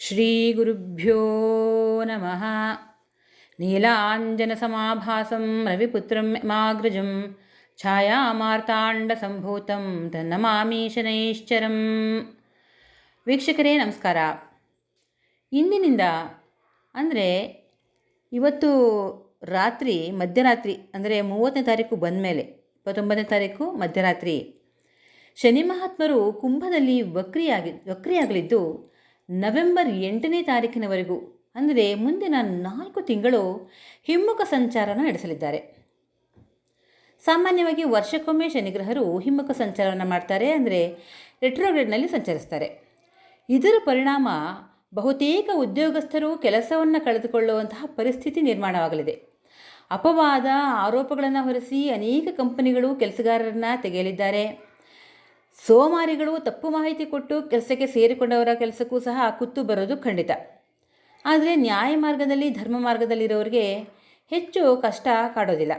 श्रीगुरुभ्यो नमः नीलाञ्जनसमाभासं रविपुत्रं माग्रजं ಛಾಯಾಮಾರ್ತಾಂಡಸಂಭೂತಂ ತನ್ನಮಾಮಿ ಶನೈಶ್ಚರಂ ವೀಕ್ಷಕರೇ ನಮಸ್ಕಾರ ಇಂದಿನಿಂದ ಅಂದರೆ ಇವತ್ತು ರಾತ್ರಿ ಮಧ್ಯರಾತ್ರಿ ಅಂದರೆ ಮೂವತ್ತನೇ ತಾರೀಕು ಬಂದ ಮೇಲೆ ಇಪ್ಪತ್ತೊಂಬತ್ತನೇ ತಾರೀಕು ಮಧ್ಯರಾತ್ರಿ ಶನಿ ಮಹಾತ್ಮರು ಕುಂಭದಲ್ಲಿ ವಕ್ರಿಯಾಗಿ ವಕ್ರಿಯಾಗಲಿದ್ದು ನವೆಂಬರ್ ಎಂಟನೇ ತಾರೀಕಿನವರೆಗೂ ಅಂದರೆ ಮುಂದಿನ ನಾಲ್ಕು ತಿಂಗಳು ಹಿಮ್ಮುಖ ಸಂಚಾರನ ನಡೆಸಲಿದ್ದಾರೆ. ಸಾಮಾನ್ಯವಾಗಿ ವರ್ಷಕ್ಕೊಮ್ಮೆ ಶನಿಗ್ರಹರು ಹಿಮ್ಮುಖ ಸಂಚಾರವನ್ನು ಮಾಡ್ತಾರೆ, ಅಂದರೆ ರೆಟ್ರೋಗ್ರೇಡ್ನಲ್ಲಿ ಸಂಚರಿಸ್ತಾರೆ. ಇದರ ಪರಿಣಾಮ ಬಹುತೇಕ ಉದ್ಯೋಗಸ್ಥರು ಕೆಲಸವನ್ನು ಕಳೆದುಕೊಳ್ಳುವಂತಹ ಪರಿಸ್ಥಿತಿ ನಿರ್ಮಾಣವಾಗಲಿದೆ. ಅಪವಾದ ಆರೋಪಗಳನ್ನು ಹೊರಿಸಿ ಅನೇಕ ಕಂಪನಿಗಳು ಕೆಲಸಗಾರರನ್ನು ತೆಗೆಯಲಿದ್ದಾರೆ. ಸೋಮಾರಿಗಳು ತಪ್ಪು ಮಾಹಿತಿ ಕೊಟ್ಟು ಕೆಲಸಕ್ಕೆ ಸೇರಿಕೊಂಡವರ ಕೆಲಸಕ್ಕೂ ಸಹ ಕುತ್ತು ಬರೋದು ಖಂಡಿತ. ಆದರೆ ನ್ಯಾಯ ಮಾರ್ಗದಲ್ಲಿ, ಧರ್ಮ ಮಾರ್ಗದಲ್ಲಿರೋರಿಗೆ ಹೆಚ್ಚು ಕಷ್ಟ ಕಾಡೋದಿಲ್ಲ.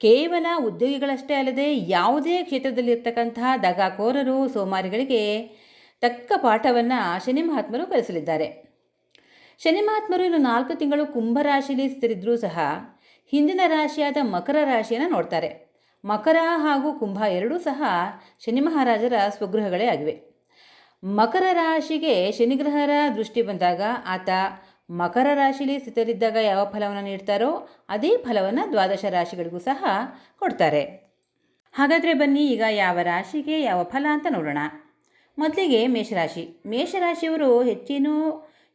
ಕೇವಲ ಉದ್ಯೋಗಿಗಳಷ್ಟೇ ಅಲ್ಲದೆ ಯಾವುದೇ ಕ್ಷೇತ್ರದಲ್ಲಿರ್ತಕ್ಕಂತಹ ದಗಾಕೋರರು ಸೋಮಾರಿಗಳಿಗೆ ತಕ್ಕ ಪಾಠವನ್ನು ಶನಿ ಮಹಾತ್ಮರು ಕಲಿಸಲಿದ್ದಾರೆ. ಶನಿ ಮಹಾತ್ಮರು ಇನ್ನು ನಾಲ್ಕು ತಿಂಗಳು ಕುಂಭರಾಶಿಯಲ್ಲಿ ಸ್ಥಿರಿದ್ರೂ ಸಹ ಹಿಂದಿನ ರಾಶಿಯಾದ ಮಕರ ರಾಶಿಯನ್ನು ನೋಡ್ತಾರೆ. ಮಕರ ಹಾಗೂ ಕುಂಭ ಎರಡೂ ಸಹ ಶನಿ ಮಹಾರಾಜರ ಸ್ವಗೃಹಗಳೇ ಆಗಿವೆ. ಮಕರ ರಾಶಿಗೆ ಶನಿಗ್ರಹರ ದೃಷ್ಟಿ ಬಂದಾಗ ಆತ ಮಕರ ರಾಶಿಲಿ ಸ್ಥಿತರಿದ್ದಾಗ ಯಾವ ಫಲವನ್ನು ನೀಡ್ತಾರೋ ಅದೇ ಫಲವನ್ನು ದ್ವಾದಶ ರಾಶಿಗಳಿಗೂ ಸಹ ಕೊಡ್ತಾರೆ. ಹಾಗಾದರೆ ಬನ್ನಿ ಈಗ ಯಾವ ರಾಶಿಗೆ ಯಾವ ಫಲ ಅಂತ ನೋಡೋಣ. ಮೊದಲಿಗೆ ಮೇಷರಾಶಿ. ಮೇಷರಾಶಿಯವರು ಹೆಚ್ಚೇನೂ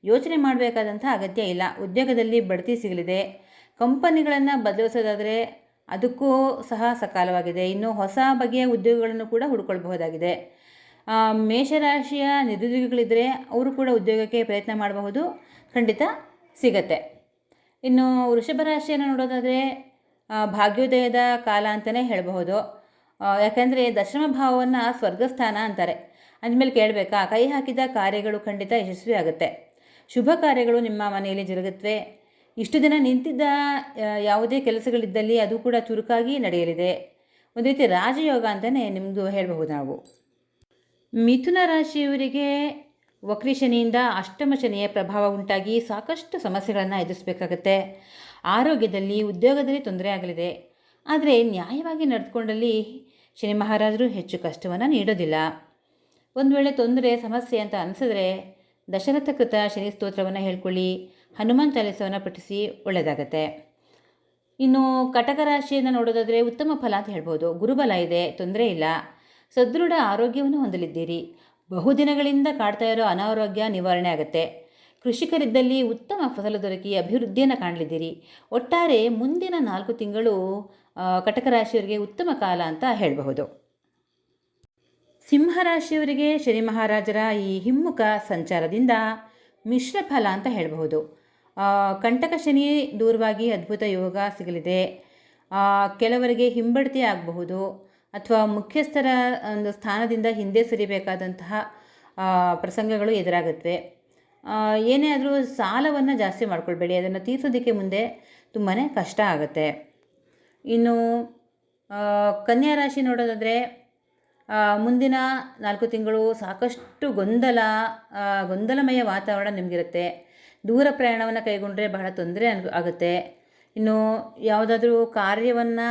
ಯೋಚನೆ ಮಾಡಬೇಕಾದಂಥ ಅಗತ್ಯ ಇಲ್ಲ. ಉದ್ಯೋಗದಲ್ಲಿ ಬಡ್ತಿ ಸಿಗಲಿದೆ. ಕಂಪನಿಗಳನ್ನು ಬದಲಿಸೋದಾದರೆ ಅದಕ್ಕೂ ಸಹ ಸಕಾಲವಾಗಿದೆ. ಇನ್ನು ಹೊಸ ಬಗೆಯ ಉದ್ಯೋಗಗಳನ್ನು ಕೂಡ ಹುಡ್ಕೊಳ್ಬಹುದಾಗಿದೆ. ಮೇಷರಾಶಿಯ ನಿರುದ್ಯೋಗಿಗಳಿದ್ದರೆ ಅವರು ಕೂಡ ಉದ್ಯೋಗಕ್ಕೆ ಪ್ರಯತ್ನ ಮಾಡಬಹುದು. ಖಂಡಿತ ಸಿಗತ್ತೆ. ಇನ್ನು ವೃಷಭ ರಾಶಿಯನ್ನು ನೋಡೋದಾದರೆ ಭಾಗ್ಯೋದಯದ ಕಾಲ ಅಂತಲೇ ಹೇಳಬಹುದು. ಯಾಕೆಂದರೆ ದಶಮ ಭಾವವನ್ನು ಸ್ವರ್ಗಸ್ಥಾನ ಅಂತಾರೆ. ಅಂದಮೇಲೆ ಕೇಳಬೇಕಾ, ಕೈ ಹಾಕಿದ ಕಾರ್ಯಗಳು ಖಂಡಿತ ಯಶಸ್ವಿ ಆಗುತ್ತೆ ಶುಭ ಕಾರ್ಯಗಳು ನಿಮ್ಮ ಮನೆಯಲ್ಲಿ ಜರುಗುತ್ತವೆ ಇಷ್ಟು ದಿನ ನಿಂತಿದ್ದ ಯಾವುದೇ ಕೆಲಸಗಳಿದ್ದಲ್ಲಿ ಅದು ಕೂಡ ಚುರುಕಾಗಿ ನಡೆಯಲಿದೆ. ಒಂದು ರೀತಿ ರಾಜಯೋಗ ಅಂತಲೇ ನಿಮ್ಮದು ಹೇಳಬಹುದು ನಾವು. ಮಿಥುನ ರಾಶಿಯವರಿಗೆ ವಕ್ರಿ ಶನಿಯಿಂದ ಅಷ್ಟಮ ಶನಿಯ ಪ್ರಭಾವ ಉಂಟಾಗಿ ಸಾಕಷ್ಟು ಸಮಸ್ಯೆಗಳನ್ನು ಎದುರಿಸಬೇಕಾಗತ್ತೆ. ಆರೋಗ್ಯದಲ್ಲಿ, ಉದ್ಯೋಗದಲ್ಲಿ ತೊಂದರೆ ಆಗಲಿದೆ. ಆದರೆ ನ್ಯಾಯವಾಗಿ ನಡೆದುಕೊಂಡಲ್ಲಿ ಶನಿ ಮಹಾರಾಜರು ಹೆಚ್ಚು ಕಷ್ಟವನ್ನು ನೀಡೋದಿಲ್ಲ. ಒಂದು ವೇಳೆ ತೊಂದರೆ, ಸಮಸ್ಯೆ ಅಂತ ಅನಿಸಿದ್ರೆ ದಶರಥ ಕೃತ ಶನಿ ಸ್ತೋತ್ರವನ್ನು ಹೇಳ್ಕೊಳ್ಳಿ. ಹನುಮಾನ್ ಚಾಲಿಸವನ್ನು ಪಠಿಸಿ ಒಳ್ಳೆಯದಾಗತ್ತೆ. ಇನ್ನು ಕಟಕ ರಾಶಿಯನ್ನು ನೋಡೋದಾದರೆ ಉತ್ತಮ ಫಲ ಅಂತ ಹೇಳ್ಬೋದು. ಗುರುಬಲ ಇದೆ, ತೊಂದರೆ ಇಲ್ಲ. ಸದೃಢ ಆರೋಗ್ಯವನ್ನು ಹೊಂದಲಿದ್ದೀರಿ. ಬಹುದಿನಗಳಿಂದ ಕಾಡ್ತಾ ಇರೋ ಅನಾರೋಗ್ಯ ನಿವಾರಣೆ ಆಗುತ್ತೆ. ಕೃಷಿಕರಿದ್ದಲ್ಲಿ ಉತ್ತಮ ಫಸಲು ದೊರಕಿ ಅಭಿವೃದ್ಧಿಯನ್ನು ಕಾಣಲಿದ್ದೀರಿ. ಒಟ್ಟಾರೆ ಮುಂದಿನ ನಾಲ್ಕು ತಿಂಗಳು ಕಟಕ ರಾಶಿಯವರಿಗೆ ಉತ್ತಮ ಕಾಲ ಅಂತ ಹೇಳಬಹುದು. ಸಿಂಹರಾಶಿಯವರಿಗೆ ಶನಿ ಮಹಾರಾಜರ ಈ ಹಿಮ್ಮುಖ ಸಂಚಾರದಿಂದ ಮಿಶ್ರ ಫಲ ಅಂತ ಹೇಳಬಹುದು. ಕಂಟಕ ಶನಿ ದೂರವಾಗಿ ಅದ್ಭುತ ಯೋಗ ಸಿಗಲಿದೆ. ಕೆಲವರಿಗೆ ಹಿಂಬಡ್ತಿ ಆಗಬಹುದು ಅಥವಾ ಮುಖ್ಯಸ್ಥರ ಒಂದು ಸ್ಥಾನದಿಂದ ಹಿಂದೆ ಸರಿಬೇಕಾದಂತಹ ಪ್ರಸಂಗಗಳು ಎದುರಾಗುತ್ತವೆ. ಏನೇ ಆದರೂ ಸಾಲವನ್ನು ಜಾಸ್ತಿ ಮಾಡ್ಕೊಳ್ಬೇಡಿ. ಅದನ್ನು ತೀರ್ಸೋದಕ್ಕೆ ಮುಂದೆ ತುಂಬಾ ಕಷ್ಟ ಆಗುತ್ತೆ. ಇನ್ನು ಕನ್ಯಾ ರಾಶಿ ನೋಡೋದಾದರೆ ಮುಂದಿನ ನಾಲ್ಕು ತಿಂಗಳು ಸಾಕಷ್ಟು ಗೊಂದಲ ಗೊಂದಲಮಯ ವಾತಾವರಣ ನಿಮಗಿರುತ್ತೆ. ದೂರ ಪ್ರಯಾಣವನ್ನು ಕೈಗೊಂಡ್ರೆ ಬಹಳ ತೊಂದರೆ ಆಗುತ್ತೆ. ಇನ್ನು ಯಾವುದಾದ್ರೂ ಕಾರ್ಯವನ್ನು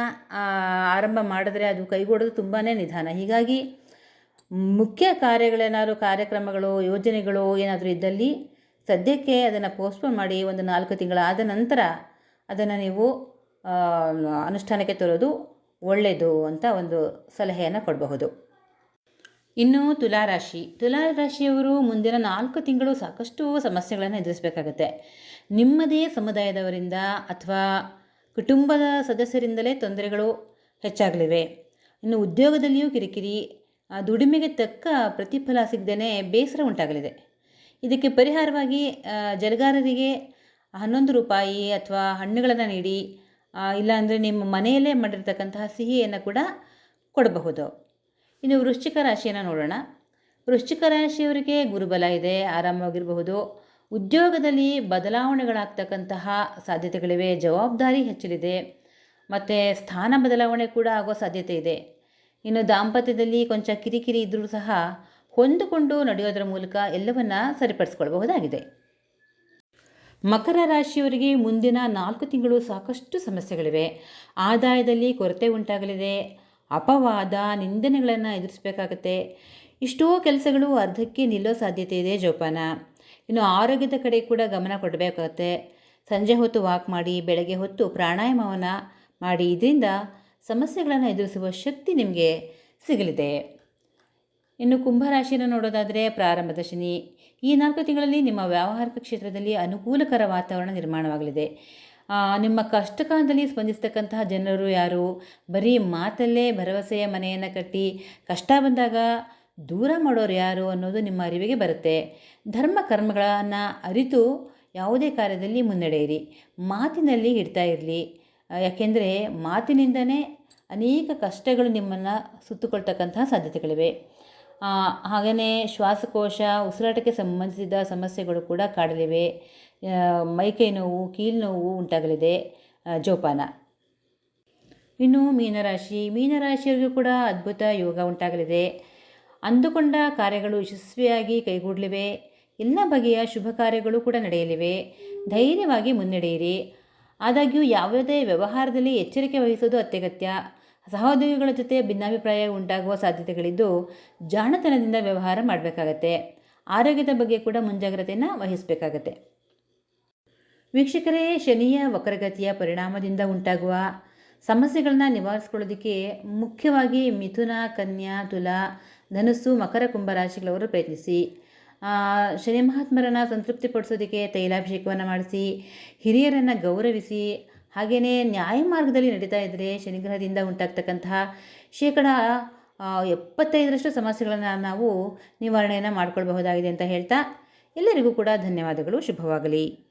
ಆರಂಭ ಮಾಡಿದ್ರೆ ಅದು ಕೈಗೊಡೋದು ತುಂಬಾ ನಿಧಾನ. ಹೀಗಾಗಿ ಮುಖ್ಯ ಕಾರ್ಯಗಳೇನಾದ್ರು ಕಾರ್ಯಕ್ರಮಗಳು, ಯೋಜನೆಗಳು ಏನಾದರೂ ಇದ್ದಲ್ಲಿ ಸದ್ಯಕ್ಕೆ ಅದನ್ನು ಪೋಸ್ಟ್ಪೋನ್ ಮಾಡಿ ಒಂದು ನಾಲ್ಕು ತಿಂಗಳಾದ ನಂತರ ಅದನ್ನು ನೀವು ಅನುಷ್ಠಾನಕ್ಕೆ ತರೋದು ಒಳ್ಳೆಯದು ಅಂತ ಒಂದು ಸಲಹೆಯನ್ನು ಕೊಡಬಹುದು. ಇನ್ನು ತುಲಾರಾಶಿ. ತುಲಾರಾಶಿಯವರು ಮುಂದಿನ ನಾಲ್ಕು ತಿಂಗಳು ಸಾಕಷ್ಟು ಸಮಸ್ಯೆಗಳನ್ನು ಎದುರಿಸಬೇಕಾಗುತ್ತೆ. ನಿಮ್ಮದೇ ಸಮುದಾಯದವರಿಂದ ಅಥವಾ ಕುಟುಂಬದ ಸದಸ್ಯರಿಂದಲೇ ತೊಂದರೆಗಳು ಹೆಚ್ಚಾಗಲಿವೆ. ಇನ್ನು ಉದ್ಯೋಗದಲ್ಲಿಯೂ ಕಿರಿಕಿರಿ ದುಡಿಮೆಗೆ ತಕ್ಕ ಪ್ರತಿಫಲ ಸಿಗದೇ ಬೇಸರ ಉಂಟಾಗಲಿದೆ. ಇದಕ್ಕೆ ಪರಿಹಾರವಾಗಿ ಜಲಗಾರರಿಗೆ ಹನ್ನೊಂದು ರೂಪಾಯಿ ಅಥವಾ ಹಣ್ಣುಗಳನ್ನು ನೀಡಿ ಇಲ್ಲಾಂದರೆ ನಿಮ್ಮ ಮನೆಯಲ್ಲೇ ಮಾಡಿರ್ತಕ್ಕಂತಹ ಸಿಹಿಯನ್ನು ಕೂಡ ಕೊಡಬಹುದು. ಇನ್ನು ವೃಶ್ಚಿಕ ರಾಶಿಯನ್ನು ನೋಡೋಣ. ವೃಶ್ಚಿಕ ರಾಶಿಯವರಿಗೆ ಗುರುಬಲ ಇದೆ, ಆರಾಮವಾಗಿರಬಹುದು. ಉದ್ಯೋಗದಲ್ಲಿ ಬದಲಾವಣೆಗಳಾಗ್ತಕ್ಕಂತಹ ಸಾಧ್ಯತೆಗಳಿವೆ, ಜವಾಬ್ದಾರಿ ಹೆಚ್ಚಲಿದೆ, ಮತ್ತು ಸ್ಥಾನ ಬದಲಾವಣೆ ಕೂಡ ಆಗೋ ಸಾಧ್ಯತೆ ಇದೆ. ಇನ್ನು ದಾಂಪತ್ಯದಲ್ಲಿ ಕೊಂಚ ಕಿರಿಕಿರಿ ಇದ್ದರೂ ಸಹ ಹೊಂದಿಕೊಂಡು ನಡೆಯೋದರ ಮೂಲಕ ಎಲ್ಲವನ್ನ ಸರಿಪಡಿಸ್ಕೊಳ್ಬಹುದಾಗಿದೆ. ಮಕರ ರಾಶಿಯವರಿಗೆ ಮುಂದಿನ ನಾಲ್ಕು ತಿಂಗಳು ಸಾಕಷ್ಟು ಸಮಸ್ಯೆಗಳಿವೆ. ಆದಾಯದಲ್ಲಿ ಕೊರತೆ ಉಂಟಾಗಲಿದೆ. ಅಪವಾದ ನಿಂದನೆಗಳನ್ನು ಎದುರಿಸಬೇಕಾಗತ್ತೆ. ಇಷ್ಟೋ ಕೆಲಸಗಳು ಅರ್ಧಕ್ಕೆ ನಿಲ್ಲೋ ಸಾಧ್ಯತೆ ಇದೆ ಜೋಪಾನ. ಇನ್ನು ಆರೋಗ್ಯದ ಕಡೆ ಕೂಡ ಗಮನ ಕೊಡಬೇಕಾಗತ್ತೆ. ಸಂಜೆ ಹೊತ್ತು ವಾಕ್ ಮಾಡಿ, ಬೆಳಗ್ಗೆ ಹೊತ್ತು ಪ್ರಾಣಾಯಾಮವನ್ನು ಮಾಡಿ, ಇದರಿಂದ ಸಮಸ್ಯೆಗಳನ್ನು ಎದುರಿಸುವ ಶಕ್ತಿ ನಿಮಗೆ ಸಿಗಲಿದೆ. ಇನ್ನು ಕುಂಭರಾಶಿನ ನೋಡೋದಾದರೆ ಪ್ರಾರಂಭದ ಶನಿ. ಈ ನಾಲ್ಕು ತಿಂಗಳಲ್ಲಿ ನಿಮ್ಮ ವ್ಯಾವಹಾರಿಕ ಕ್ಷೇತ್ರದಲ್ಲಿ ಅನುಕೂಲಕರ ವಾತಾವರಣ ನಿರ್ಮಾಣವಾಗಲಿದೆ. ನಿಮ್ಮ ಕಷ್ಟಕಾಲದಲ್ಲಿ ಸ್ಪಂದಿಸ್ತಕ್ಕಂತಹ ಜನರು ಯಾರು? ಬರೀ ಮಾತಲ್ಲೇ ಭರವಸೆಯ ಮನೆಯನ್ನು ಕಟ್ಟಿ ಕಷ್ಟ ಬಂದಾಗ ದೂರ ಮಾಡೋರು ಯಾರು ಅನ್ನೋದು ನಿಮ್ಮ ಅರಿವಿಗೆ ಬರುತ್ತೆ. ಧರ್ಮ ಕರ್ಮಗಳನ್ನು ಅರಿತು ಯಾವುದೇ ಕಾರ್ಯದಲ್ಲಿ ಮುನ್ನಡೆಯಿರಿ. ಮಾತಿನಲ್ಲಿ ಇಡ್ತಾ ಇರಲಿ. ಯಾಕೆಂದರೆ ಮಾತಿನಿಂದನೇ ಅನೇಕ ಕಷ್ಟಗಳು ನಿಮ್ಮನ್ನು ಸುತ್ತುಕೊಳ್ತಕ್ಕಂತಹ ಸಾಧ್ಯತೆಗಳಿವೆ. ಹಾಗೆಯೇ ಶ್ವಾಸಕೋಶ, ಉಸಿರಾಟಕ್ಕೆ ಸಂಬಂಧಿಸಿದ ಸಮಸ್ಯೆಗಳು ಕೂಡ ಕಾಡಲಿವೆ. ಮೈಕೈ ನೋವು ಕೀಲು ನೋವು ಉಂಟಾಗಲಿದೆ ಜೋಪಾನ. ಇನ್ನು ಮೀನರಾಶಿ. ಮೀನರಾಶಿಯವರಿಗೂ ಕೂಡ ಅದ್ಭುತ ಯೋಗ ಉಂಟಾಗಲಿದೆ. ಅಂದುಕೊಂಡ ಕಾರ್ಯಗಳು ಯಶಸ್ವಿಯಾಗಿ ಕೈಗೂಡಲಿವೆ. ಎಲ್ಲ ಬಗೆಯ ಶುಭ ಕಾರ್ಯಗಳು ಕೂಡ ನಡೆಯಲಿವೆ. ಧೈರ್ಯವಾಗಿ ಮುನ್ನಡೆಯಿರಿ. ಆದಾಗ್ಯೂ ಯಾವುದೇ ವ್ಯವಹಾರದಲ್ಲಿ ಎಚ್ಚರಿಕೆ ವಹಿಸೋದು ಅತ್ಯಗತ್ಯ. ಸಹೋದ್ಯೋಗಿಗಳ ಜೊತೆ ಭಿನ್ನಾಭಿಪ್ರಾಯ ಉಂಟಾಗುವ ಸಾಧ್ಯತೆಗಳಿದ್ದು ಜಾಣತನದಿಂದ ವ್ಯವಹಾರ ಮಾಡಬೇಕಾಗತ್ತೆ. ಆರೋಗ್ಯದ ಬಗ್ಗೆ ಕೂಡ ಮುಂಜಾಗ್ರತೆಯನ್ನು ವಹಿಸಬೇಕಾಗತ್ತೆ. ವೀಕ್ಷಕರೇ, ಶನಿಯ ವಕ್ರಗತಿಯ ಪರಿಣಾಮದಿಂದ ಉಂಟಾಗುವ ಸಮಸ್ಯೆಗಳನ್ನ ನಿವಾರಿಸ್ಕೊಳ್ಳೋದಕ್ಕೆ ಮುಖ್ಯವಾಗಿ ಮಿಥುನ, ಕನ್ಯಾ, ತುಲಾ, ಧನುಸ್ಸು, ಮಕರ ಕುಂಭ ರಾಶಿಗಳವರು ಪ್ರಯತ್ನಿಸಿ. ಶನಿ ಮಹಾತ್ಮರನ್ನು ಸಂತೃಪ್ತಿಪಡಿಸೋದಕ್ಕೆ ತೈಲಾಭಿಷೇಕವನ್ನು ಮಾಡಿಸಿ, ಹಿರಿಯರನ್ನು ಗೌರವಿಸಿ ಹಾಗೆಯೇ ನ್ಯಾಯ ಮಾರ್ಗದಲ್ಲಿ ನಡೀತಾ ಇದ್ದರೆ ಶನಿಗ್ರಹದಿಂದ ಉಂಟಾಗ್ತಕ್ಕಂತಹ ಶೇಕಡ ಎಪ್ಪತ್ತೈದರಷ್ಟು ಸಮಸ್ಯೆಗಳನ್ನು ನಾವು ನಿವಾರಣೆಯನ್ನು ಮಾಡಿಕೊಳ್ಬಹುದಾಗಿದೆ ಅಂತ ಹೇಳ್ತಾ ಎಲ್ಲರಿಗೂ ಕೂಡ ಧನ್ಯವಾದಗಳು. ಶುಭವಾಗಲಿ.